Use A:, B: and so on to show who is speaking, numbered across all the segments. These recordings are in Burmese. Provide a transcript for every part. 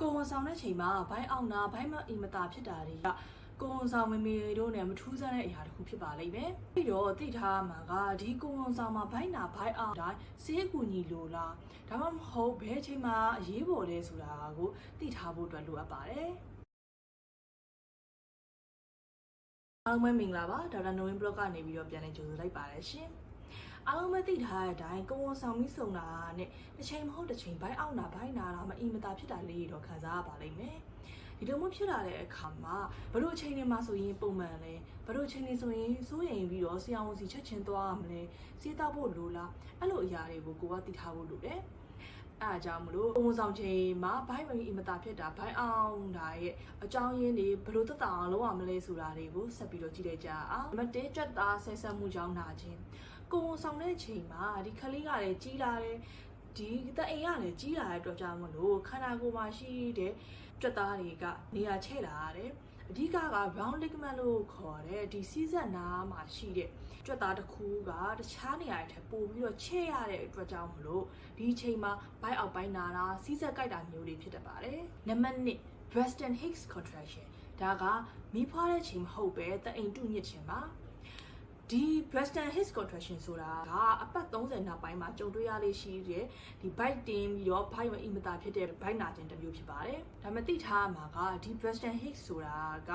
A: ကိုဝန်ဆောင်တဲ့ချိန်မှာဘိုင်းအောင်နာဘိုင်းမအင်မတာဖြစ်တာတွေကကိုဝန်ဆောင်မမေတို့နဲ့မထူးဆန်းတဲ့အရာတစ်ခုဖြစ်ပါလိမ့်မယ်။ပြီးတော့သိထားမှာကဒီကိုဝန်ဆောင်မှာဘိုင်းနာဘိုင်းအောင်တိုင်းစေးကူညီလိုလားဒါမှမဟုတ်ဘယ်ချိန်မှာအရေးပေါ်လဲဆိုတာကိုသိထားဖို့အတွက်လိုအပ်ပါတယ်။အားလုံးပဲမင်္ဂလာပါဒေါက်တာနိုဝင်ဘလော့ကနေပြီးတော့ပြန်လည်ကြိုဆိုလိုက်ပါတယ်ရှင်။ အားလုံးပဲသိထားတဲ့အတိုင်းကိုဝန်ဆောင်ပြီးစုံတာနဲ့တစ်ချိန်မဟုတ်တစ်ချိန်ဘိုင်းအောင်နာဘိုင်းနာတာမအင်မတာဖြစ်တာလေးတွေတော့ခံစားရပါလိမ့်မယ်။ဒီလိုမျိုးဖြစ်လာတဲ့အခါမှာဘလို့အချိန်တွေမှာဆိုရင်ပုံမှန်လဲဘလို့အချိန်တွေဆိုရင်စိုးရိမ်ပြီးတော့ဆရာဝန်စီချက်ချင်းသွားရမလဲစေးတောက်ဖို့လိုလားအဲ့လိုအရာတွေကိုကိုကသိထားဖို့လိုတယ်။အဲအကြောင်းမလို့ပုံဆောင်ချိန်မှာဘိုင်းဝင်အင်မတာဖြစ်တာဘိုင်းအောင်တာရဲ့အကြောင်းရင်းတွေဘလို့သက်သာအောင်လုပ်ရမလဲဆိုတာတွေကိုဆက်ပြီးတော့ကြည့်လိုက်ကြအောင်။နံပါတ်1ကြက်သားဆဲဆက်မှုကြောင့်နာခြင်း ကိုယ်ဆောင်တဲ့ချိန်မှာဒီခလေးကလည်းကြီးလာတယ်ဒီတအိမ်ကလည်းကြီးလာတဲ့အတွက်ကြောင့်မလို့ခန္ဓာကိုယ်မှာရှိတဲ့ကြက်သားတွေကနေရာချဲ့လာရတယ်အဓိကက round ligament လို့ခေါ်တဲ့ဒီစီးစက်နားမှာရှိတဲ့ကြွက်သားတစ်ခုကတခြားနေရာတွေထက်ပိုပြီးတော့ချဲ့ရတဲ့အတွက်ကြောင့်မလို့ဒီအချိန်မှာဘိုက်အောက်ပိုင်းနာတာစီးစက်ကြိုက်တာမျိုးတွေဖြစ်တတ်ပါတယ်နံပါတ်1 Western Hicks contraction ဒါကမိဖွားတဲ့ချိန်မဟုတ်ပဲတအိမ်တုညစ်ခြင်းပါ ဒီ Western Hip contraction ဆိုတာကအပတ်30နောက်ပိုင်းမှာကြုံတွေ့ရလေးရှိတဲ့ဒီ bite တင်းပြီးတော့ bite မအီမတာဖြစ်တဲ့ bite နာခြင်းတစ်မျိုးဖြစ်ပါတယ်။ဒါပေမဲ့သိထားရမှာကဒီ Western Hip ဆိုတာက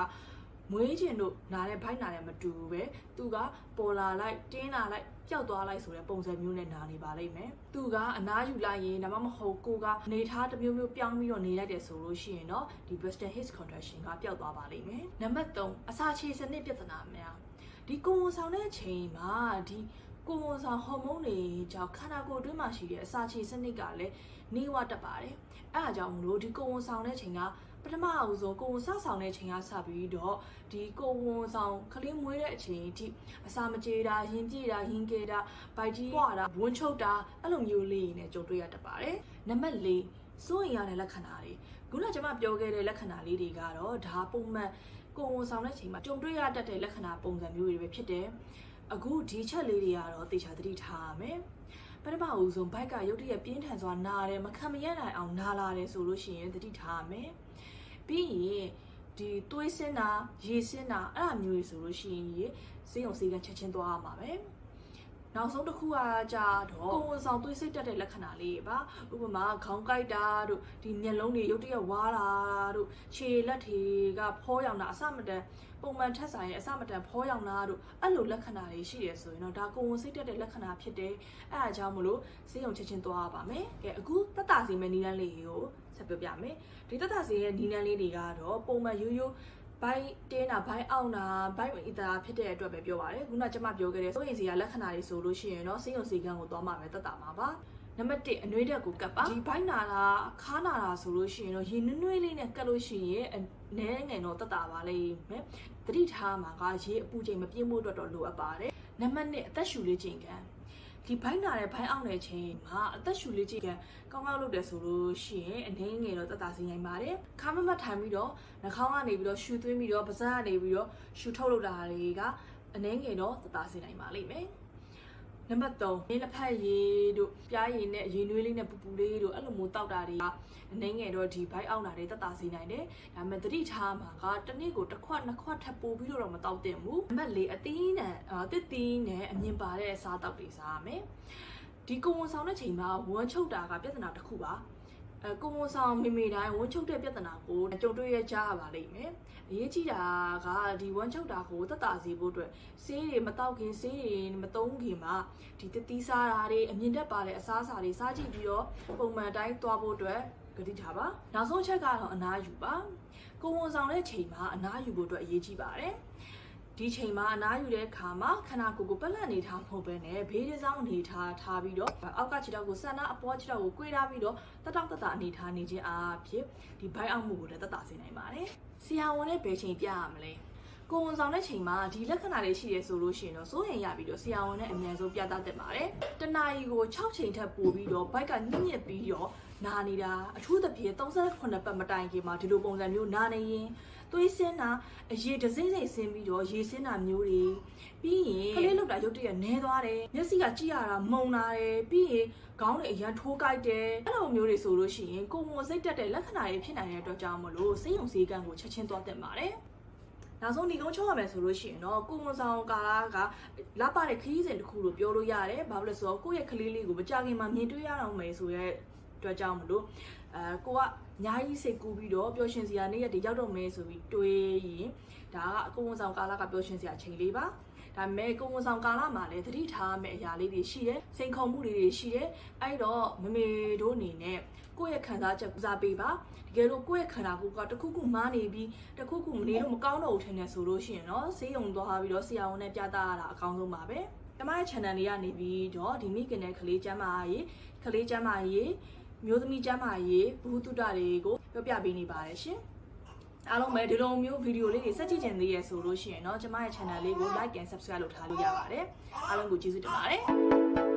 A: မွေးခြင်းတို့နားတဲ့ bite နာတဲ့မတူဘူးပဲသူကပေါ်လာလိုက်တင်းလာလိုက်ပျောက်သွားလိုက်ဆိုတဲ့ပုံစံမျိုးနဲ့နာနေပါလိမ့်မယ်။သူကအနားယူလိုက်ရင်ဒါမှမဟုတ်ကိုကနေထားတစ်မျိုးမျိုးပြောင်းပြီးတော့နေလိုက်တယ်ဆိုလို့ရှိရင်တော့ဒီ Western Hip contraction ကပျောက်သွားပါလိမ့်မယ်။နံပါတ်3အစာချေစနစ်ပြဿနာများ ဒီကိုဝန်ဆောင်တဲ့အချိန်မှာဒီကိုဝန်ဆောင်ဟော်မုန်းတွေကြောင့်ခန္ဓာကိုယ်အတွင်းမှာရှိတဲ့အစာချေစနစ်ကလည်းနှေးဝတက်ပါတယ်။အဲအားကြောင့်မလို့ဒီကိုဝန်ဆောင်တဲ့အချိန်ကပထမအဦးဆုံးကိုဝန်ဆောက်ဆောင်တဲ့အချိန်ကစပြီးတော့ဒီကိုဝန်ဆောင်ကလေးမွေးတဲ့အချိန်အထိအစာမကြေတာရင်ပြေတာရင်ကေတာဗိုက်ကြီးပွာတာဝန်းချုပ်တာအဲ့လိုမျိုးလေးတွေနဲ့ကြုံတွေ့ရတတ်ပါတယ်။နံပါတ်၄စိုးရင်ရတဲ့လက္ခဏာတွေခုနကကျွန်မပြောခဲ့တဲ့လက္ခဏာလေးတွေကတော့ဒါပုံမှန် ကိုဝန်ဆောင်တဲ့ချိန်မှာကြုံတွေ့ရတတ်တဲ့လက္ခဏာပုံစံမျိုးတွေပဲဖြစ်တယ်။အခုဒီချက်လေးတွေကတော့တေချာသတိထားရမယ်။ပထမဦးဆုံးဘိုက်ကရုတ်တရက်ပြင်းထန်စွာနာတယ်မခံမရနိုင်အောင်နာလာတယ်ဆိုလို့ရှိရင်သတိထားရမယ်။ပြီးရင်ဒီသွေးစင်းတာရေစင်းတာအဲ့လိုမျိုးတွေဆိုလို့ရှိရင်စေးုံစေးကချက်ချင်းသွားရမှာပဲ။ နောက်ဆုံးတစ်ခုကကြတော့ကိုဝန်ဆောင်သွေးစိတ်တက်တဲ့လက္ခဏာလေးပါဥပမာခေါင်းကိုက်တာတို့ဒီမျက်လုံးတွေရုတ်တရက်ဝါတာတို့ခြေလက်တွေကဖောရောင်တာအစမတန်ပုံမှန်ထက်ဆိုင်ရဲ့အစမတန်ဖောရောင်တာတို့အဲ့လိုလက္ခဏာတွေရှိတယ်ဆိုရင်တော့ဒါကိုဝန်စိတ်တက်တဲ့လက္ခဏာဖြစ်တယ်အဲ့ဒါကြောင့်မလို့စေးုံချက်ချင်းသွားပါမယ်ကဲအခုတက်တာစီမဲ့နီးလန်းလေးကိုဆက်ပြောပြမယ်ဒီတက်တာစီရဲ့နီးလန်းလေးတွေကတော့ပုံမှန်ရိုးရိုး ဘိုင်းတင်းတာဘိုင်းအောင်တာဘိုင်းဝင်အီတာဖြစ်တဲ့အတွက်ပဲပြောပါတယ်ခုနကကျွန်မပြောခဲ့တဲ့စိုးရင်စီကလက္ခဏာတွေဆိုလို့ရှိရင်တော့စေယုံစီကန်းကိုသွားမှာပဲတက်တာမှာပါနံပါတ်1အနှွေးတက်ကိုကတ်ပါဒီဘိုင်းနာတာခါနာတာဆိုလို့ရှိရင်တော့ရေနွေးနွေးလေးနဲ့ကတ်လို့ရှိရင်အနည်းငယ်တော့တက်တာပါလိမ့်မယ်တတိထားမှာကရေအပူချိန်မပြင်းဖို့အတွက်တော့လိုအပ်ပါတယ်နံပါတ်2အသက်ရှူလေးချိန်ကန် ဒီဘိုင်းနာတဲ့ဘိုင်းအောင်တဲ့ချိန်မှာအသက်ရှူလေးချိန်ကကောင်းကောင်းလုပ်တယ်ဆိုလို့ရှိရင်အနည်းငယ်တော့တက်တာစီနိုင်ပါတယ်ခါမမထိုင်ပြီးတော့နှာခေါင်းကနေပြီးတော့ရှူသွင်းပြီးတော့ပါးစပ်ကနေပြီးတော့ရှူထုတ်လုပ်တာတွေကအနည်းငယ်တော့တက်တာစီနိုင်ပါလိမ့်မယ် နံပါတ်3လေးလက်ဖက်ရည်တို့ပြားရည်နဲ့ရေနွေးလေးနဲ့ပူပူလေးတို့အဲ့လိုမျိုးတောက်တာတွေကအနည်းငယ်တော့ဒီဘိုက်အောင်တာတွေတက်တာစီနိုင်တယ်ဒါပေမဲ့တတိထားမှာကတစ်နေ့ကိုတစ်ခွက်နှစ်ခွက်ထပ်ပိုပြီးတော့မတောက်တင်ဘူးနံပါတ်4အသီးနဲ့တစ်သီးနဲ့အမြင်ပါတဲ့စားတောက်တွေစားရမယ်ဒီကိုဝန်ဆောင်တဲ့ချိန်မှာဝမ်းချုပ်တာကပြဿနာတစ်ခုပါ အဲကိုဝန်ဆောင်မိမိတိုင်းဝမ်းချုပ်တဲ့ပြဿနာကိုကြုံတွေ့ရကြရပါလိမ့်မယ်အရေးကြီးတာကဒီဝမ်းချုပ်တာကိုတက်တာစေဖို့အတွက်ဆေးတွေမတောက်ခင်ဆေးတွေမသုံးခင်မှာဒီတတိစားတာတွေအမြင်တက်ပါတဲ့အစားအစာတွေစားကြည့်ပြီးတော့ပုံမှန်တိုင်းသွားဖို့အတွက်ဂတိထားပါနောက်ဆုံးချက်ကတော့အနားယူပါကိုဝန်ဆောင်တဲ့ချိန်မှာအနားယူဖို့အတွက်အရေးကြီးပါတယ် ဒီချိန်မှာအနားယူတဲ့အခါမှာခန္ဓာကိုယ်ကိုပက်လက်နေထားမဟုတ်ဘဲနဲ့ဘေးတစ်စောင်းနေထားထားပြီးတော့အောက်ကခြေထောက်ကိုဆန္ဒအပေါ်ခြေထောက်ကို꿰ထားပြီးတော့တတောက်တတအနေထားနေခြင်းအားဖြင့်ဒီဘိုက်အောင်မှုကိုလည်းတတစေနိုင်ပါတယ်။ဆရာဝန်နဲ့ဘယ်ချိန်ပြရမလဲ။ကိုဝန်ဆောင်တဲ့ချိန်မှာဒီလက္ခဏာတွေရှိရဲဆိုလို့ရှိရင်တော့စိုးရင်ရပြီးတော့ဆရာဝန်နဲ့အမြန်ဆုံးပြသသင့်ပါတယ်။တနာရီကို6ချိန်ထပ်ပို့ပြီးတော့ဘိုက်ကညှစ်ညစ်ပြီးတော့နာနေတာအထူးသဖြင့်38ပတ်မတိုင်ခင်မှာဒီလိုပုံစံမျိုးနာနေရင် သွေးစင်းတာအရေတစိမ့်စိမ့်ဆင်းပြီးတော့ရေစင်းတာမျိုးတွေပြီးရင်ကလေးလောက်တာရုပ်တရက်နဲသွားတယ်မျက်စိကကြည့်ရတာမုံလာတယ်ပြီးရင်ခေါင်းတွေအရန်ထိုးကြိုက်တယ်အဲ့လိုမျိုးတွေဆိုလို့ရှိရင်ကိုယ်ဝန်စိတ်တက်တဲ့လက္ခဏာတွေဖြစ်နိုင်တဲ့အတွက်ကြောင့်မလို့စိတ်ယုံစည်းကံကိုချက်ချင်းသွားတက်ပါတယ်နောက်ဆုံးဒီကုန်းချုပ်ရမယ်ဆိုလို့ရှိရင်တော့ကိုဝန်ဆောင်ကာလာကလာပတဲ့ခရီးစဉ်တစ်ခုလို့ပြောလို့ရတယ်။ဘာဖြစ်လို့လဲဆိုတော့ကိုယ့်ရဲ့ကလေးလေးကိုမကြခင်မှာမြင်တွေ့ရအောင်မယ်ဆိုရဲ အတွက်ကြောင့်မလို့အဲကိုကအများကြီးစိတ်ကူးပြီးတော့ပျော်ရွှင်စရာနေ့ရက်တွေရောက်တော့မယ်ဆိုပြီးတွေးရင်ဒါကအကိုဝန်ဆောင်ကာလာကပျော်ရွှင်စရာအချိန်လေးပါ။ဒါပေမဲ့ကိုဝန်ဆောင်ကာလမှာလည်းသတိထားမယ့်အရာလေးတွေရှိတယ်။စိန်ခေါ်မှုတွေတွေရှိတယ်။အဲ့တော့မမေတို့အနေနဲ့ကိုယ့်ရဲ့ခံစားချက်ကူစားပေးပါ။တကယ်လို့ကိုယ့်ရဲ့ခန္ဓာကိုယ်ကတစ်ခုခုမားနေပြီးတစ်ခုခုမနေလို့မကောင်းတော့ဘူးထင်တယ်ဆိုလို့ရှိရင်တော့ဆေးရုံသွားပြီးတော့ဆရာဝန်နဲ့ပြသရတာအကောင်းဆုံးပါပဲ။ကျမရဲ့ channel လေးကနေပြီးတော့ဒီမိခင်တဲ့ကလေးကျမ်းမာရေးကလေးကျမ်းမာရေး မျိုးသမီးကျမ်းမာရေးဘ ഹു တုတတွေကိုပြောပြပေးနေပါတယ်ရှင်။အားလုံးပဲဒီလိုမျိုးဗီဒီယိုလေးတွေစက်ကြည့်ကျင်သေးရဆိုလို့ရှိရင်တော့ကျမရဲ့ channel လေးကို like and subscribe လုပ်ထားလို့ရပါတယ်။အားလုံးကိုကျေးဇူးတင်ပါတယ်။